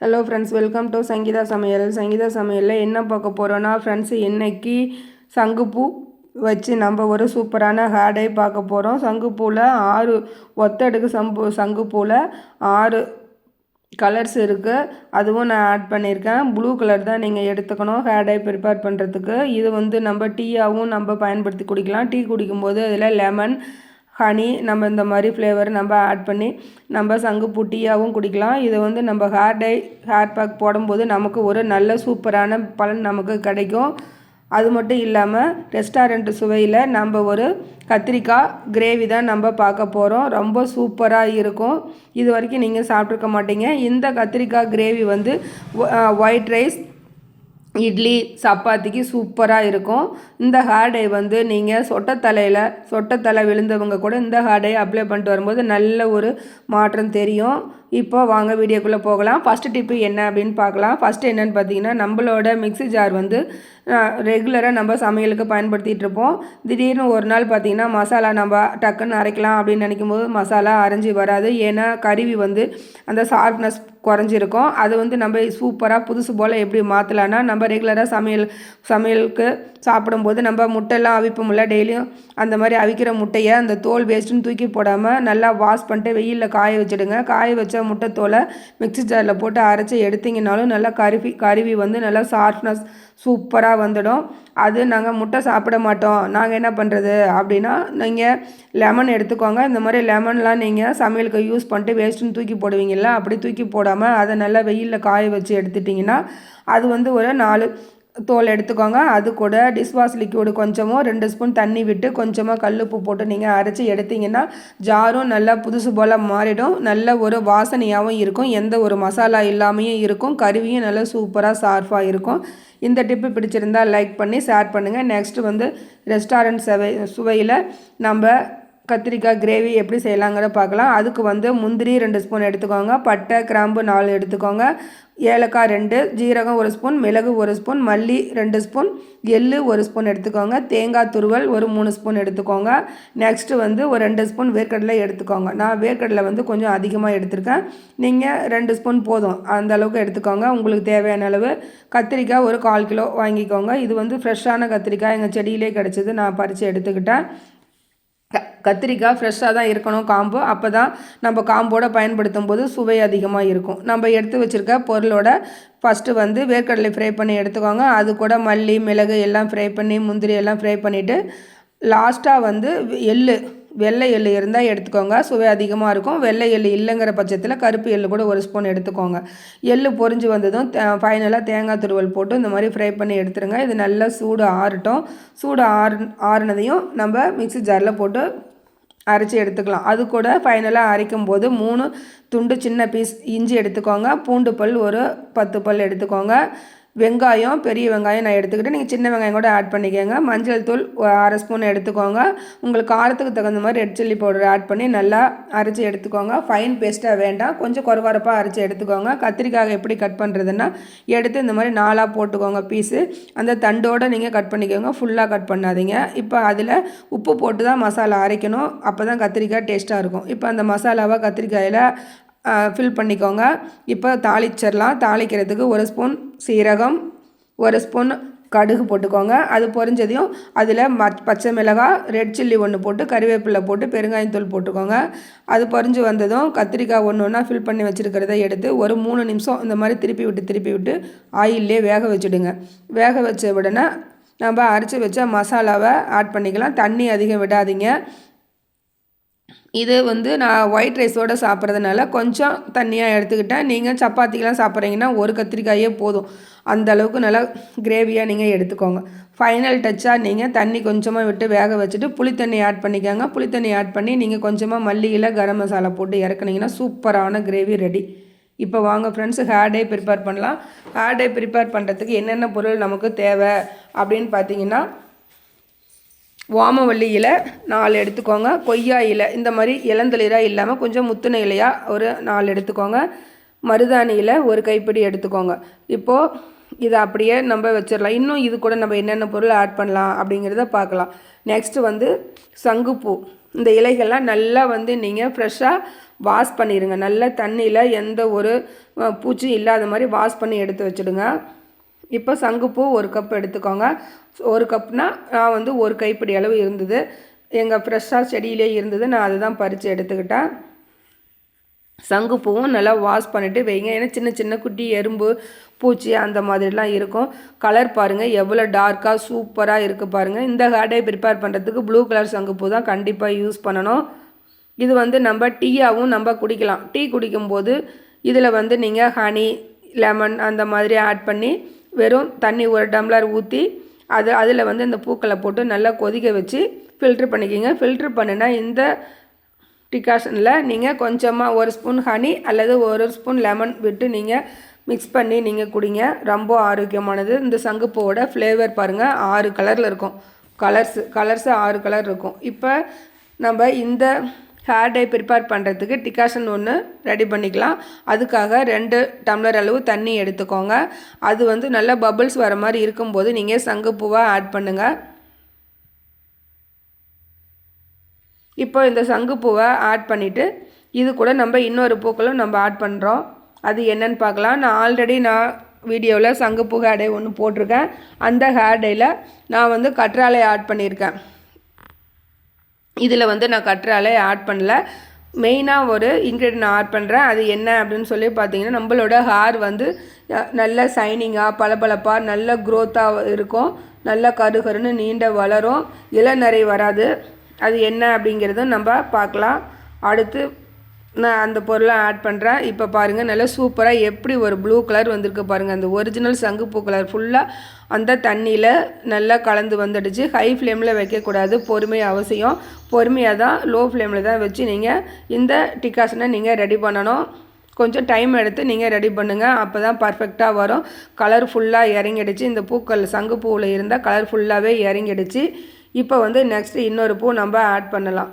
Hello friends welcome to Sangeetha Samayal Sangeetha சமையலில் என்ன பார்க்க போகிறோன்னா ஃப்ரெண்ட்ஸ் இன்றைக்கி சங்குப்பூ வச்சு நம்ம ஒரு சூப்பரான ஹேடை பார்க்க போகிறோம் சங்குப்பூவில் ஆறு ஒத்தடுக்கு சம்பு சங்குப்பூவில் ஆறு கலர்ஸ் இருக்குது அதுவும் நான் ஆட் பண்ணியிருக்கேன். ப்ளூ கலர் தான் நீங்கள் எடுத்துக்கணும் ஹேடை ப்ரிப்பேர் பண்ணுறதுக்கு இது வந்து நம்ம டீயாகவும் நம்ம பயன்படுத்தி குடிக்கலாம். டீ குடிக்கும்போது அதில் லெமன் ஹனி நம்ம இந்த மாதிரி ஃப்ளேவர் நம்ம ஆட் பண்ணி நம்ம சங்கு புட்டியாகவும் குடிக்கலாம். இதை வந்து நம்ம ஹேர் டை ஹேர் பேக் போடும்போது நமக்கு ஒரு நல்ல சூப்பரான பலன் நமக்கு கிடைக்கும். அது மட்டும் இல்லாமல் ரெஸ்டாரண்ட் சுவையில் நம்ம ஒரு கத்திரிக்காய் கிரேவி தான் நம்ம பார்க்க போகிறோம் ரொம்ப சூப்பராக இருக்கும். இது வரைக்கும் நீங்கள் சாப்பிட்ருக்க மாட்டீங்க. இந்த கத்திரிக்காய் கிரேவி வந்து ஒயிட் ரைஸ் இட்லி சப்பாத்திக்கு சூப்பராக இருக்கும். இந்த ஹேர்டை வந்து நீங்கள் சொட்டத்தலையில் சொட்டத்தலை விழுந்தவங்க கூட இந்த ஹார்டை அப்ளை பண்ணிட்டு வரும்போது நல்ல ஒரு மாற்றம் தெரியும். இப்போ வாங்க வீடியோக்குள்ளே போகலாம். ஃபஸ்ட்டு டிப்பு என்ன அப்படின்னு பார்க்கலாம். ஃபஸ்ட்டு என்னென்னு பார்த்தீங்கன்னா நம்மளோட மிக்சி ஜார் வந்து ரெகுலராக நம்ம சமையலுக்கு பயன்படுத்திகிட்டு இருப்போம். திடீர்னு ஒரு நாள் பார்த்திங்கன்னா மசாலா நம்ம டக்குன்னு அரைக்கலாம் அப்படின்னு நினைக்கும் போது மசாலா அரைஞ்சி வராது. ஏன்னா கருவி வந்து அந்த ஷார்ப்னஸ் குறைஞ்சிருக்கும். அது வந்து நம்ம சூப்பராக புதுசு போல் எப்படி மாற்றலான்னா நம்ம ரெகுலராக சமையல் சமையலுக்கு சாப்பிடும்போது நம்ம முட்டைலாம் அவிப்போம்ல டெய்லியும் அந்த மாதிரி அவிக்கிற முட்டையை அந்த தோல் வேஸ்ட்டுன்னு தூக்கி போடாமல் நல்லா வாஷ் பண்ணிட்டு வெயிலில் காய வச்சுடுங்க. காய வச்ச முட்டை தோலை மிக்சி ஜாரில் போட்டு அரைச்சி எடுத்திங்கனாலும் நல்லா கருவி கருவி வந்து நல்லா சாஃப்ட்னஸ் சூப்பராக வந்துடும். அது நாங்கள் முட்டை சாப்பிட மாட்டோம். நாங்கள் என்ன பண்ணுறது அப்படின்னா நீங்கள் லெமன் எடுத்துக்கோங்க. இந்த மாதிரி லெமன்லாம் நீங்கள் சமையலுக்கு யூஸ் பண்ணிட்டு வேஸ்ட்டுன்னு தூக்கி போடுவீங்களா அப்படி தூக்கி போடாமல் அதை நல்லா வெயிலில் காய வச்சு எடுத்துட்டிங்கன்னா அது வந்து ஒரு நாலு தோல் எடுத்துக்கோங்க. அது கூட டிஷ்வாஷ் லிக்யூடு கொஞ்சமும் ரெண்டு ஸ்பூன் தண்ணி விட்டு கொஞ்சமாக கல்லுப்பு போட்டு நீங்கள் அரைச்சி எடுத்திங்கன்னா ஜாரும் நல்லா புதுசு போல் மாறிடும். நல்ல ஒரு வாசனையாகவும் இருக்கும். எந்த ஒரு மசாலா இல்லாமையும் இருக்கும். கருவியும் நல்லா சூப்பராக சார்ஃபாக இருக்கும். இந்த டிப்பு பிடிச்சிருந்தால் லைக் பண்ணி ஷேர் பண்ணுங்கள் நெக்ஸ்ட்டு வந்து ரெஸ்டாரண்ட் சுவை சுவையில் நம்ம கத்திரிக்காய் கிரேவி எப்படி செய்யலாங்கிறத பார்க்கலாம். அதுக்கு வந்து முந்திரி ரெண்டு ஸ்பூன் எடுத்துக்கோங்க. பட்டை கிராம்பு நாலு எடுத்துக்கோங்க. ஏலக்காய் ரெண்டு ஜீரகம் ஒரு ஸ்பூன் மிளகு ஒரு ஸ்பூன் மல்லி ரெண்டு ஸ்பூன் எள் ஒரு ஸ்பூன் எடுத்துக்கோங்க. தேங்காய் துருவல் ஒரு மூணு ஸ்பூன் எடுத்துக்கோங்க. நெக்ஸ்ட்டு வந்து ஒரு ரெண்டு ஸ்பூன் வேர்க்கடலை எடுத்துக்கோங்க. நான் வேர்க்கடலை வந்து கொஞ்சம் அதிகமாக எடுத்திருக்கேன். நீங்கள் ரெண்டு ஸ்பூன் போதும். அந்த அளவுக்கு எடுத்துக்கோங்க. உங்களுக்கு தேவையான அளவு. கத்திரிக்காய் ஒரு கால் கிலோ வாங்கிக்கோங்க. இது வந்து ஃப்ரெஷ்ஷான கத்திரிக்காய். எங்கள் செடியிலே கிடச்சிது. நான் பறித்து எடுத்துக்கிட்டேன். கத்திரிக்காய் ஃப்ரெஷ்ஷாக தான் இருக்கணும் காம்பு. அப்போ தான் நம்ம காம்போடு பயன்படுத்தும் போது சுவை அதிகமாக இருக்கும். நம்ம எடுத்து வச்சுருக்க பொருளோட ஃபஸ்ட்டு வந்து வேர்க்கடலை ஃப்ரை பண்ணி எடுத்துக்கோங்க. அது கூட மல்லி மிளகு எல்லாம் ஃப்ரை பண்ணி முந்திரி எல்லாம் ஃப்ரை பண்ணிவிட்டு லாஸ்ட்டாக வந்து எள்ளு வெள்ளை எள்ளு இருந்தால் எடுத்துக்கோங்க. சுவை அதிகமாக இருக்கும். வெள்ளை எள்ளு இல்லைங்கிற பட்சத்தில் கருப்பு எள்ளு கூட ஒரு ஸ்பூன் எடுத்துக்கோங்க. எள்ளு பொறிஞ்சு வந்ததும் ஃபைனலாக தேங்காய் துருவல் போட்டு இந்த மாதிரி ஃப்ரை பண்ணி எடுத்துருங்க. இது நல்லா சூடு ஆறட்டும். சூடு ஆறு ஆறுனதையும் நம்ம மிக்சி ஜாரில் போட்டு அரைச்சி எடுத்துக்கலாம். அது கூட ஃபைனலாக அரைக்கும் போது மூணு துண்டு சின்ன பீஸ் இஞ்சி எடுத்துக்கோங்க. பூண்டு பல் ஒரு பத்து பல் எடுத்துக்கோங்க. வெங்காயம் பெரிய வெங்காயம் நான் எடுத்துக்கிட்டு நீங்கள் சின்ன வெங்காயம் கூட ஆட் பண்ணிக்கோங்க. மஞ்சள் தூள் அரை ஸ்பூன் எடுத்துக்கோங்க. உங்களுக்கு காரத்துக்கு தகுந்த மாதிரி ரெட் சில்லி பவுடர் ஆட் பண்ணி நல்லா அரைச்சி எடுத்துக்கோங்க. ஃபைன் பேஸ்ட்டாக வேண்டாம். கொஞ்சம் குறகுறப்பாக அரைச்சி எடுத்துக்கோங்க. கத்திரிக்காய் எப்படி கட் பண்ணுறதுன்னா எடுத்து இந்த மாதிரி நாலாக போட்டுக்கோங்க பீஸு அந்த தண்டோடு நீங்கள் கட் பண்ணிக்கோங்க. ஃபுல்லாக கட் பண்ணாதீங்க. இப்போ அதில் உப்பு போட்டு தான் மசாலா அரைக்கணும். அப்போ தான் கத்திரிக்காய் டேஸ்ட்டாக இருக்கும். இப்போ அந்த மசாலாவை கத்திரிக்காயில் ஃபில் பண்ணிக்கோங்க. இப்போ தாளிச்சிடலாம். தாளிக்கிறதுக்கு ஒரு ஸ்பூன் சீரகம் ஒரு ஸ்பூன் கடுகு போட்டுக்கோங்க. அது பொரிஞ்சதையும் அதில் ம பச்சை மிளகாய் ரெட் சில்லி ஒன்று போட்டு கறிவேப்பிலை போட்டு பெருங்காயத்தூள் போட்டுக்கோங்க. அது பொரிஞ்சு வந்ததும் கத்திரிக்காய் ஒன்று ஒன்றா ஃபில் பண்ணி வச்சுருக்கிறத எடுத்து ஒரு மூணு நிமிஷம் இந்த மாதிரி திருப்பி விட்டு திருப்பி விட்டு ஆயிலே வேக வச்சுடுங்க. வேக வச்ச உடனே நம்ம அரைச்சி வச்ச மசாலாவை ஆட் பண்ணிக்கலாம். தண்ணி அதிகம் விடாதீங்க. இது வந்து நான் ஒயிட் ரைஸோடு சாப்பிட்றதுனால கொஞ்சம் தண்ணியாக எடுத்துக்கிட்டேன். நீங்கள் சப்பாத்திக்கெலாம் சாப்பிட்றீங்கன்னா ஒரு கத்திரிக்காயே போதும். அந்த அளவுக்கு நல்லா கிரேவியாக நீங்கள் எடுத்துக்கோங்க. ஃபைனல் டச்சாக நீங்கள் தண்ணி கொஞ்சமாக விட்டு வேக வச்சுட்டு புளித்தண்ணி ஆட் பண்ணிக்கோங்க. புளித்தண்ணி ஆட் பண்ணி நீங்கள் கொஞ்சமாக மல்லியில் கரம் மசாலா போட்டு இறக்குனீங்கன்னா சூப்பரான கிரேவி ரெடி இப்போ வாங்க ஃப்ரெண்ட்ஸு ஹேர் டே ப்ரிப்பேர் பண்ணலாம். ஹேர் டே ப்ரிப்பேர் பண்ணுறதுக்கு என்னென்ன பொருள் நமக்கு தேவை அப்படின்னு பார்த்தீங்கன்னா ஓமவல்லி இலை நாலு எடுத்துக்கோங்க. கொய்யா இலை இந்த மாதிரி இளந்தளிராக இல்லாமல் கொஞ்சம் முத்துன இலையாக ஒரு நாலு எடுத்துக்கோங்க. மருதாணி இலை ஒரு கைப்பிடி எடுத்துக்கோங்க. இப்போது இதை அப்படியே நம்ம வச்சிடலாம் இன்னும் இது கூட நம்ம என்னென்ன பொருள் ஆட் பண்ணலாம் அப்படிங்கிறத பார்க்கலாம். நெக்ஸ்ட்டு வந்து சங்குப்பூ. இந்த இலைகள்லாம் நல்லா வந்து நீங்கள் ஃப்ரெஷ்ஷாக வாஷ் பண்ணிடுங்க நல்ல தண்ணியில் எந்த ஒரு பூச்சியும் இல்லாத மாதிரி வாஷ் பண்ணி எடுத்து வச்சுடுங்க. இப்போ சங்குப்பூ ஒரு கப் எடுத்துக்கோங்க. ஒரு கப்னால் நான் வந்து ஒரு கைப்பிடி அளவு இருந்தது. எங்கள் ஃப்ரெஷ்ஷாக செடியிலே இருந்தது. நான் அதை தான் பறித்து எடுத்துக்கிட்டேன். சங்குப்பூவும் நல்லா வாஷ் பண்ணிவிட்டு வைங்க. ஏன்னா சின்ன சின்ன குட்டி எறும்பு பூச்சி அந்த மாதிரிலாம் இருக்கும். கலர் பாருங்கள் எவ்வளோ டார்க்காக சூப்பராக இருக்குது பாருங்கள் இந்த ஹேர்டை ப்ரிப்பேர் பண்ணுறதுக்கு ப்ளூ கலர் சங்குப்பூ தான் கண்டிப்பாக யூஸ் பண்ணணும். இது வந்து நம்ம டீயாகவும் நம்ம குடிக்கலாம். டீ குடிக்கும்போது இதில் வந்து நீங்கள் ஹனி லெமன் அந்த மாதிரி ஆட் பண்ணி வெறும் தண்ணி ஒரு டம்ளர் ஊற்றி அது அதில் வந்து இந்த பூக்களை போட்டு நல்லா கொதிக்க வச்சு ஃபில்ட்ரு பண்ணிக்கிங்க. ஃபில்ட்ரு பண்ணினா இந்த டிகாஷனில் நீங்கள் கொஞ்சமாக ஒரு ஸ்பூன் ஹனி அல்லது ஒரு ஸ்பூன் லெமன் விட்டு நீங்கள் மிக்ஸ் பண்ணி நீங்கள் குடிங்க. ரொம்ப ஆரோக்கியமானது. இந்த சங்குப்பூவோட ஃப்ளேவர் பாருங்கள் ஆறு கலரில் இருக்கும். கலர்ஸ் கலர்ஸு ஆறு கலர் இருக்கும். இப்போ நம்ம இந்த ஹேர் டை ப்ரிப்பேர் பண்ணுறதுக்கு டிகாஷன் ஒன்று ரெடி பண்ணிக்கலாம். அதுக்காக ரெண்டு டம்ளர் அளவு தண்ணி எடுத்துக்கோங்க. அது வந்து நல்லா பபுள்ஸ் வர மாதிரி இருக்கும்போது நீங்கள் சங்குப்பூவை ஆட் பண்ணுங்கள் இப்போ இந்த சங்குப்பூவை ஆட் பண்ணிவிட்டு இது கூட நம்ம இன்னொரு பூக்களும் நம்ம ஆட் பண்ணுறோம் அது என்னன்னு பார்க்கலாம். நான் ஆல்ரெடி நான் வீடியோவில் சங்குப்பூ ஹேர் டை ஒன்று போட்டிருக்கேன். அந்த ஹேர் டையில் நான் வந்து கற்றாழை ஆட் பண்ணியிருக்கேன். இதில் வந்து நான் கற்றாலே ஆட் பண்ணல. மெயினாக ஒரு இன்க்ரீடியன்ட் நான் ஆட் பண்ணுறேன் அது என்ன அப்படின்னு சொல்லி பார்த்தீங்கன்னா நம்மளோட ஹேர் வந்து நல்ல சைனிங்காக பளபளப்பாக நல்ல க்ரோத்தாக இருக்கும். நல்ல கருகருன்னு நீண்ட வளரும். இளநரை வராது. அது என்ன அப்படிங்கிறதும் நம்ம பார்க்கலாம். அடுத்து நான் அந்த பொருளை ஆட் பண்ணுறேன் இப்போ பாருங்கள் நல்லா சூப்பராக எப்படி ஒரு ப்ளூ கலர் வந்திருக்கு பாருங்கள் அந்த ஒரிஜினல் சங்குப்பூ கலர் ஃபுல்லாக அந்த தண்ணியில் நல்லா கலந்து வந்துடுச்சு. ஹை ஃப்ளேமில் வைக்கக்கூடாது பொறுமை அவசியம். பொறுமையாக தான் லோ ஃப்ளேமில் தான் வச்சு நீங்கள் இந்த டிகாஷனை நீங்கள் ரெடி பண்ணணும். கொஞ்சம் டைம் எடுத்து நீங்கள் ரெடி பண்ணுங்கள் அப்போ தான் பர்ஃபெக்டாக வரும். கலர் ஃபுல்லாக இறங்கிடுச்சு. இந்த பூக்கள் சங்கு பூவில் இருந்தால் கலர் ஃபுல்லாகவே இறங்கிடுச்சு. இப்போ வந்து நெக்ஸ்ட்டு இன்னொரு பூ நம்ம ஆட் பண்ணலாம்.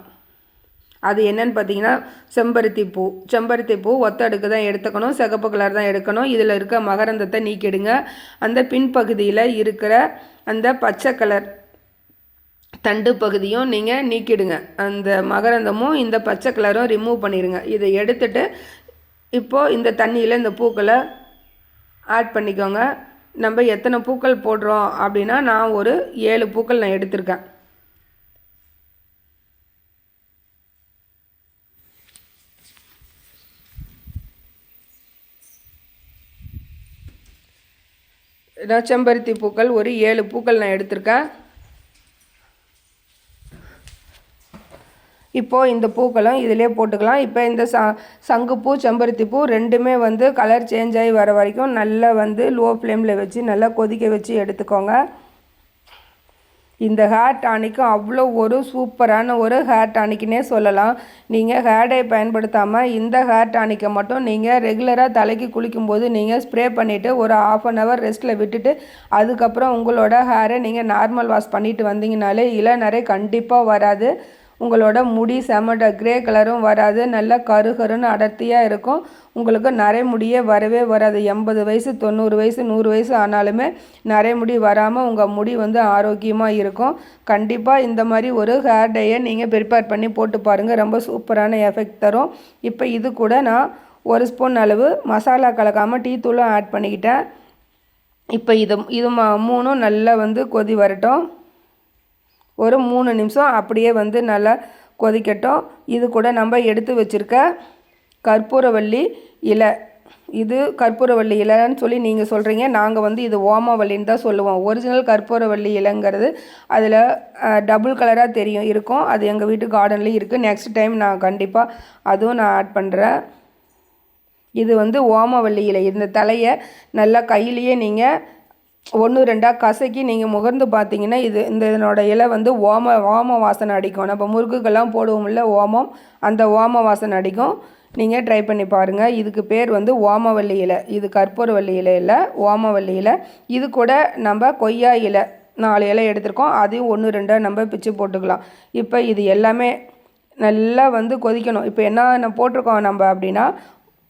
அது என்னன்னு பார்த்தீங்கன்னா செம்பருத்தி பூ. செம்பருத்தி பூ ஒத்தடுக்கு தான் எடுத்துக்கணும் சிகப்பு கலர் தான் எடுக்கணும். இதில் இருக்க மகரந்தத்தை நீக்கிடுங்க. அந்த பின்பகுதியில் இருக்கிற அந்த பச்சை கலர் தண்டு பகுதியும் நீங்கள் நீக்கிடுங்க. அந்த மகரந்தமும் இந்த பச்சை கலரும் ரிமூவ் பண்ணிடுங்க இதை எடுத்துட்டு இப்போது இந்த தண்ணியில் இந்த பூக்களை ஆட் பண்ணிக்கோங்க. நம்ம எத்தனை பூக்கள் போடுறோம் அப்படின்னா நான் ஒரு ஏழு பூக்கள் நான் எடுத்திருக்கேன். செம்பருத்தி பூக்கள் ஒரு ஏழு பூக்கள் நான் எடுத்திருக்கேன். இப்போது இந்த பூக்களும் இதிலே போட்டுக்கலாம். இப்போ இந்த ச சங்குப்பூ செம்பருத்தி பூ ரெண்டுமே வந்து கலர் சேஞ்ச் ஆகி வர வரைக்கும் நல்லா வந்து லோ ஃப்ளேமில் வச்சு நல்லா கொதிக்க வச்சு எடுத்துக்கோங்க. இந்த ஹேர் டானிக்கும் அவ்வளோ ஒரு சூப்பரான ஒரு ஹேர் டானிக்குன்னே சொல்லலாம். நீங்கள் ஹேர் டை பயன்படுத்தாமல் இந்த ஹேர் டானிக்கை மட்டும் நீங்கள் ரெகுலராக தலைக்கு குளிக்கும்போது நீங்கள் ஸ்ப்ரே பண்ணிவிட்டு ஒரு ஆஃப் அன் ஹவர் ரெஸ்ட்டில் விட்டுட்டு அதுக்கப்புறம் உங்களோட ஹேரை நீங்கள் நார்மல் வாஷ் பண்ணிட்டு வந்தீங்கனாலே இளநரை கண்டிப்பாக வராது. உங்களோட முடி செமட கிரே கலரும் வராது நல்லா கருகருன்னு அடர்த்தியாக இருக்கும். உங்களுக்கு நரைமுடியே வரவே வராது. எண்பது வயசு தொண்ணூறு வயசு நூறு வயசு ஆனாலுமே நரைமுடி வராமல் உங்கள் முடி வந்து ஆரோக்கியமாக இருக்கும். கண்டிப்பாக இந்த மாதிரி ஒரு ஹேர் டேயை நீங்கள் ப்ரிப்பேர் பண்ணி போட்டு பாருங்கள் ரொம்ப சூப்பரான எஃபெக்ட் தரும். இப்போ இது கூட நான் ஒரு ஸ்பூன் அளவு மசாலா கலக்காமல் டீ தூளும் ஆட் பண்ணிக்கிட்டேன். இப்போ இது இது மூணும் நல்லா வந்து கொதி வரட்டும். ஒரு மூணு நிமிஷம் அப்படியே வந்து நல்லா கொதிக்கட்டும். இது கூட நம்ம எடுத்து வச்சுருக்க கற்பூரவள்ளி இலை. இது கற்பூரவள்ளி இலைன்னு சொல்லி நீங்கள் சொல்கிறீங்க நாங்கள் வந்து இது ஓமவள்ளின்னு தான் சொல்லுவோம். ஒரிஜினல் கற்பூரவள்ளி இலைங்கிறது அதில் டபுள் கலராக தெரியும் இருக்கும். அது எங்கள் வீட்டு கார்டன்லேயும் இருக்குது நெக்ஸ்ட் டைம் நான் கண்டிப்பாக அதுவும் நான் ஆட் பண்ணுறேன் இது வந்து ஓமவள்ளி இலை. இந்த தலையை நல்லா கையிலேயே நீங்கள் ஒன்று ரெண்டாக கசக்கி நீங்கள் முகர்ந்து பார்த்தீங்கன்னா இது இந்த இதனோட இலை வந்து ஓம ஓம வாசனை அடிக்கும். நம்ம முறுக்குக்கெல்லாம் போடுவோம்ல ஓமம் அந்த ஓம வாசனை அடிக்கும். நீங்கள் ட்ரை பண்ணி பாருங்கள் இதுக்கு பேர் வந்து ஓமவல்லி இலை. இது கற்பூரவல்லி இலை இல்லை ஓமவல்லி இலை. இது கூட நம்ம கொய்யா இலை நாலு இலை எடுத்திருக்கோம். அதையும் ஒன்று ரெண்டாக நம்ம பிச்சு போட்டுக்கலாம். இப்போ இது எல்லாமே நல்லா வந்து கொதிக்கணும். இப்போ என்ன போட்டிருக்கோம் நம்ம அப்படின்னா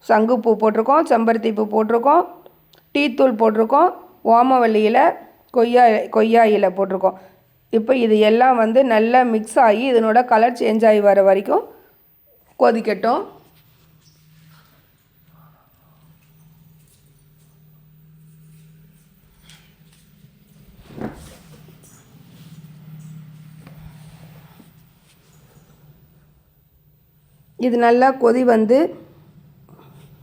சங்குப்பூ போட்டிருக்கோம் செம்பருத்தி பூ போட்டிருக்கோம் டீத்தூள் போட்டிருக்கோம் ஓமவல்லியில் கொய்யா கொய்யா இலை போட்டிருக்கோம். இப்போ இது எல்லாம் வந்து நல்லா மிக்ஸ் ஆகி இதனோட கலர் சேஞ்ச் ஆகி வர வரைக்கும் கொதிக்கட்டும். இது நல்லா கொதி வந்து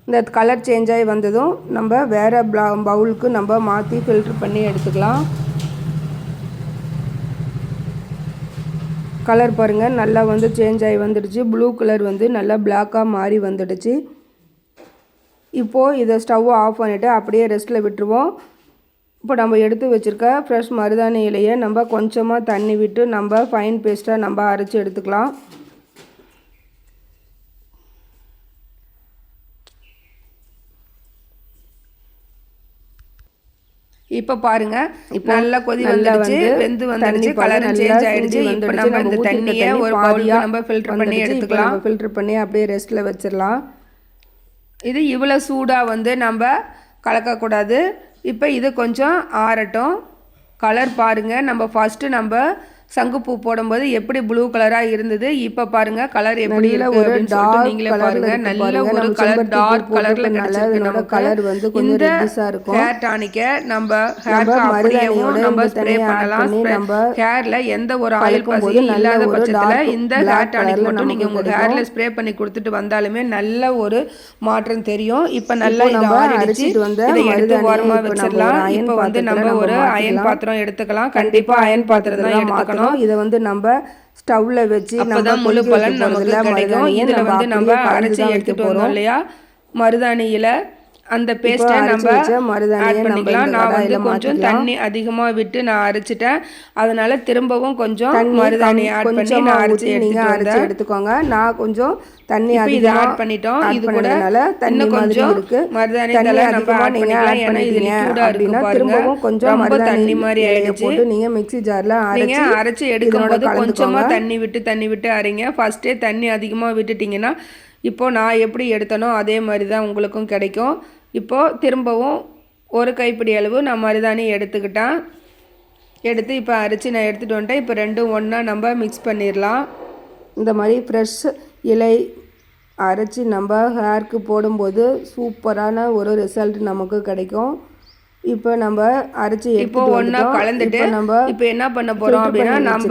இந்த கலர் சேஞ்ச் ஆகி வந்ததும் நம்ம வேறு ப்ளா பவுலுக்கு நம்ம மாற்றி ஃபில்ட்ரு பண்ணி எடுத்துக்கலாம். கலர் பாருங்கள் நல்லா வந்து சேஞ்ச் ஆகி வந்துடுச்சு. ப்ளூ கலர் வந்து நல்லா பிளாக்காக மாறி வந்துடுச்சு. இப்போது இதை ஸ்டவ்வை ஆஃப் பண்ணிவிட்டு அப்படியே ரெஸ்ட்டில் விட்டுருவோம். இப்போ நம்ம எடுத்து வச்சுருக்க ஃப்ரெஷ் மருதாணி இலையை நம்ம கொஞ்சமாக தண்ணி விட்டு நம்ம ஃபைன் பேஸ்ட்டாக நம்ம அரைச்சி எடுத்துக்கலாம். இப்போ பாருங்க இப்போ நல்லா கொதி வந்துடுச்சு வெந்து வந்துடுச்சு கலர் சேஞ்ச் ஆயிடுச்சு. இப்போ நம்ம இந்த தண்ணியை ஒரு பவுலில் நம்ம ஃபில்டர் பண்ணி எடுத்துக்கலாம். ஃபில்டர் பண்ணி அப்படியே ரெஸ்ட்டில் வச்சிடலாம். இது இவ்வளோ சூடாக வந்து நம்ம கலக்கக்கூடாது. இப்போ இது கொஞ்சம் ஆறட்டும். கலர் பாருங்கள் நம்ம ஃபஸ்ட்டு நம்ம சங்குப்பூ போடும்போது எப்படி ப்ளூ கலராக இருந்தது? இப்போ பாருங்க கலர் எப்படி சொல்லிட்டு நீங்களே பாருங்க. நல்ல ஒரு கலர் டார்க் கலர்ல கிடைச்சிருக்கு நம்ம கலர் வந்து கொஞ்சம் ரெட்டிஸா இருக்கும். ஹேர் டானிக்க நம்ம ஹேர் அப்படியேவும் நம்ம ஸ்ப்ரே பண்ணலாம். நம்ம ஹேர்ல எந்த ஒரு ஆயில் பசியும் இல்லாத பட்சத்துல இந்த ஹேர் டானிக் மட்டும் நீங்க உங்க ஹேர்ல ஸ்ப்ரே பண்ணி கொடுத்துட்டு வந்தாலுமே நல்ல ஒரு மாற்றம் தெரியும். இப்போ நல்லா இது ஆறிடுச்சு. இதை எடுத்து ஓரமா வச்சிடலாம். இப்போ வந்து நம்ம ஒரு அயன் பாத்திரம் எடுத்துக்கலாம். கண்டிப்பா அயன் பாத்திரம் தான் எடுத்துக்கணும். இதை வந்து நம்ம ஸ்டவ்ல வச்சு நம்ம முழு பலன் நமக்கு கிடைக்கும். இதுல வந்து நம்ம அரைச்சி எடுத்துட்டு வரோம் இல்லையா? மருதாணியில அந்த பேஸ்ட்டை நம்ம ஆட் பண்ணிக்கலாம். நான் வந்து கொஞ்சம் தண்ணி அதிகமாக விட்டு நான் அரைச்சிட்டேன். அதனால திரும்பவும் கொஞ்சம் மருதாணி ஆட் பண்ணி நான் அரைச்சி எடுத்துட்டு அரைச்சி எடுத்துக்கோங்க. நான் கொஞ்சம் தண்ணி இது ஆட் பண்ணிட்டோம். இது கூட தண்ணி கொஞ்சம் இருக்கு. மருதாணி தலை நம்ம ஆட் பண்ணிக்கலாம். ஏன்னா இது இருக்கு பாருங்க. கொஞ்சம் ரொம்ப தண்ணி மாதிரி ஆயிடுச்சு. போட்டு நீங்க மிக்ஸி ஜார்ல நீங்க அரைச்சி எடுக்கும்போது கொஞ்சமா தண்ணி விட்டு தண்ணி விட்டு அரைங்க. ஃபர்ஸ்டே தண்ணி அதிகமாக விட்டுட்டீங்கன்னா இப்போது நான் எப்படி எடுத்தனோ அதே மாதிரி தான் உங்களுக்கும் கிடைக்கும். இப்போது திரும்பவும் ஒரு கைப்பிடி அளவு நான் மருதாணி எடுத்துக்கிட்டேன். எடுத்து இப்போ அரைச்சி நான் எடுத்துகிட்டு வந்துட்டேன். இப்போ ரெண்டும் ஒன்றா நம்ம மிக்ஸ் பண்ணிடலாம் இந்த மாதிரி ஃப்ரெஷ் இலை அரைச்சி நம்ம ஹேர்க்கு போடும்போது சூப்பரான ஒரு ரிசல்ட் நமக்கு கிடைக்கும். இப்போ நம்ம அரைச்சி இப்போ ஒன்றா கலந்துட்டு நம்ம இப்போ என்ன பண்ண போறோம் அப்படின்னா நம்ம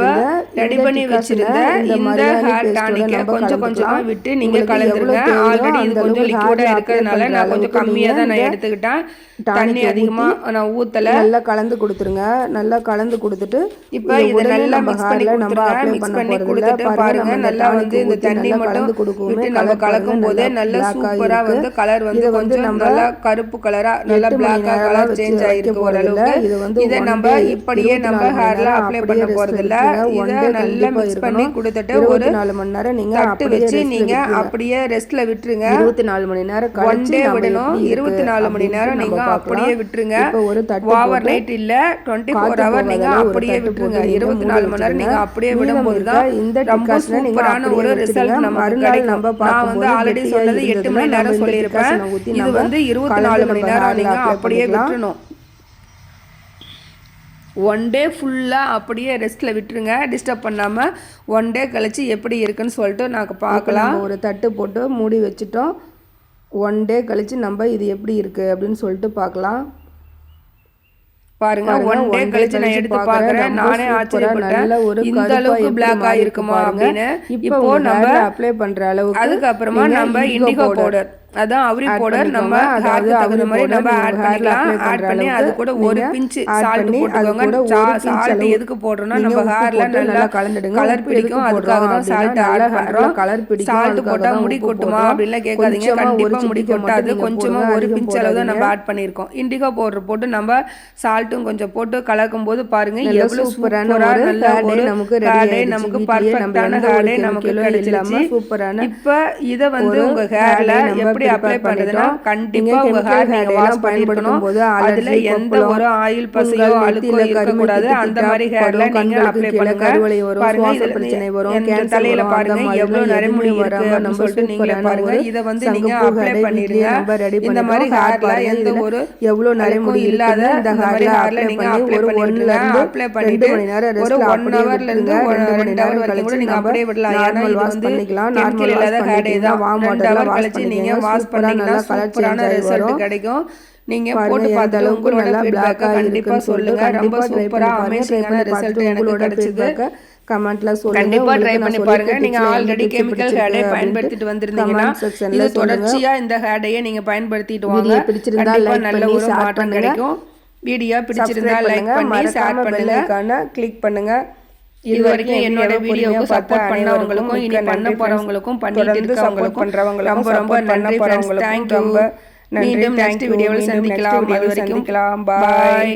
ரெடி பண்ணி வச்சிருந்த இந்த ஹேர் டானிக்கை கொஞ்சம் கொஞ்சமா விட்டு நீங்க கலந்துருங்க. ஆல்ரெடி இது கொஞ்சம் லிக்விடா இருக்கிறதுனால நான் கொஞ்சம் கம்மியா தான் நான் எடுத்துக்கிட்டேன். தண்ணி அதிகமா நான் ஊத்தல. நல்லா கலந்து கொடுத்துருங்க. நல்லா கலந்து கொடுத்துட்டு இப்போ இதை நல்லா மிக்ஸ் பண்ணி நம்ம மிக்ஸ் பண்ணி கொடுத்துட்டு பாருங்க நல்லா வந்து இந்த தண்ணி மட்டும் விட்டு நம்ம கலக்கும் போதே நல்லா சூப்பரா வந்து கலர் வந்து கொஞ்சம் நல்லா கருப்பு கலரா நல்லா பிளாக்கா கலர் சேஞ்ச் ஆயிருக்கு ஓரளவுக்கு இதை நம்ம இப்படியே நம்ம ஹேர்ல அப்ளை பண்ண போறது இல்ல இதை நல்லா மிக்ஸ் பண்ணி கொடுத்துட்டு ஒரு நாலு மணி நேரம் நீங்க தட்டு வச்சு நீங்க அப்படியே ரெஸ்ட்ல விட்டுருங்க. இருபத்தி நாலு மணி நேரம் ஒன் டே விடணும். இருபத்தி நாலு மணி நேரம் நீங்க அப்படியே விட்டுருங்க. ஒரு ஓவர் நைட் இல்ல டுவெண்ட்டி ஃபோர் ஹவர் நீங்க அப்படியே விட்டுருங்க. இருபத்தி நாலு மணி நேரம் நீங்க அப்படியே விடும்போது தான் இந்த ரொம்ப சூப்பரான ஒரு ரிசல்ட் நம்ம கிடைக்கும். நான் வந்து ஆல்ரெடி சொன்னது எட்டு மணி நேரம் சொல்லியிருப்பேன். இது வந்து இருபத்தி நாலு மணி நேரம் நீங்க அப்படியே விட்டுறணும் ஒன் டே ஃபுல்லாக அப்படியே ரெஸ்ட்டில் விட்டுருங்க. டிஸ்டர்ப் பண்ணாமல் ஒன் டே கழித்து எப்படி இருக்குன்னு சொல்லிட்டு நாங்கள் பார்க்கலாம். ஒரு தட்டு போட்டு மூடி வச்சுட்டோம். ஒன் டே கழித்து நம்ம இது எப்படி இருக்குது அப்படின்னு சொல்லிட்டு பார்க்கலாம். பாருங்க ஒன் டே கழிச்சு நான் எடுத்து பார்க்குறேன். நானே ஆச்சரியப்பட்டேன். இந்த அளவுக்கு பிளாக் ஆகிருக்குமா அப்படின்னு. இப்போ நம்ம அப்ளை பண்ணுற அளவுக்கு அதுக்கப்புறமா நம்ம இண்டிகோ பவுடர் அதான் அவரி பவுடர் நம்ம ஹேருக்கு தகுந்த மாதிரி நம்ம ஆட் பண்ணிக்கலாம். ஆட் பண்ணி அது கூட ஒரு பிஞ்ச் சால்ட் போட்டுக்கோங்க. சால்ட் எதுக்கு போடுறோம்னா நம்ம ஹேர்ல நல்லா கலந்துடுங்க. கலர் பிடிக்கும். அதுக்காக தான் சால்ட் ஆட் பண்றோம். கலர் பிடிக்கும். சால்ட் போட்டா முடி கொட்டுமா அப்படின்லாம் கேட்காதீங்க. கண்டிப்பா முடி கொட்டாது கொஞ்சமா ஒரு பிஞ்ச் அளவு தான் நம்ம ஆட் பண்ணியிருக்கோம். இண்டிகோ பவுடர் போட்டு நம்ம சால்ட்டும் கொஞ்சம் போட்டு கலக்கும் போது பாருங்க எவ்வளவு சூப்பரான ஒரு நமக்கு ஹேர் நமக்கு பர்ஃபெக்டான ஹேர் நமக்கு கிடைச்சிருச்சு. சூப்பரான இப்ப இத வந்து உங்க ஹேர்ல எப்படி எப்படி அப்ளை பண்றதுன்னா கண்டிப்பா உங்க ஹேர் நீங்க வாஷ் போது அதுல எந்த ஒரு ஆயில் பசையோ அழுக்கோ இருக்க கூடாது அந்த மாதிரி ஹேர்ல நீங்க அப்ளை பண்ணுங்க. பாருங்க இதுல பிரச்சனை வரும் தலையில பாருங்க எவ்வளவு நரைமுடி இருக்கு நம்ம சொல்லிட்டு நீங்க பாருங்க. இத வந்து நீங்க அப்ளை பண்ணிடுங்க இந்த மாதிரி ஹேர்ல எந்த ஒரு எவ்வளவு நரைமுடி இல்லாத இந்த ஹேர்ல அப்ளை பண்ணிடுங்க அப்ளை பண்ணிட்டு ஒரு ஒன் ஹவர்ல இருந்து ரெண்டு ஹவர் வரைக்கும் கூட நீங்க அப்படியே விடலாம். ஏன்னா இது வந்து கெமிக்கல் இல்லாத ஹேர் தான் ரெண்டு ஹவர் கழிச்சு நீங்க வாஷ் பண்ணீங்கன்னா சூப்பரான ரிசல்ட் கிடைக்கும். நீங்க போட்டு பார்த்த அளவுக்கு உங்களோட ஃபீட்பேக்கை கண்டிப்பா சொல்லுங்க. ரொம்ப சூப்பரா அமேசிங்கான ரிசல்ட் எனக்கு கிடைச்சது. கமெண்ட்ல சொல்லுங்க. கண்டிப்பா ட்ரை பண்ணி பாருங்க. நீங்க ஆல்ரெடி கெமிக்கல் ஹேடை பயன்படுத்திட்டு வந்திருந்தீங்கன்னா இது. தொடர்ச்சியா இந்த ஹேடையை நீங்க பயன்படுத்திட்டு வாங்க. பிடிச்சிருந்தா நல்ல ஒரு மாற்றம். கிடைக்கும். வீடியோ பிடிச்சிருந்தா லைக் பண்ணி ஷேர் பண்ணுங்க. கிளிக் பண்ணுங்க. இது வரைக்கும் என்னோட வீடியோவுக்கு சப்போர்ட் பண்ணவங்களுக்கும் இனி பண்ண போறவங்களுக்கும். பண்ணிட்டு இருக்கவங்களுக்கும் ரொம்ப ரொம்ப நன்றி தேங்க்யூ ரொம்ப நன்றி மீண்டும் நெக்ஸ்ட். வீடியோவில் சந்திக்கலாம் அது வரைக்கும். பாய்.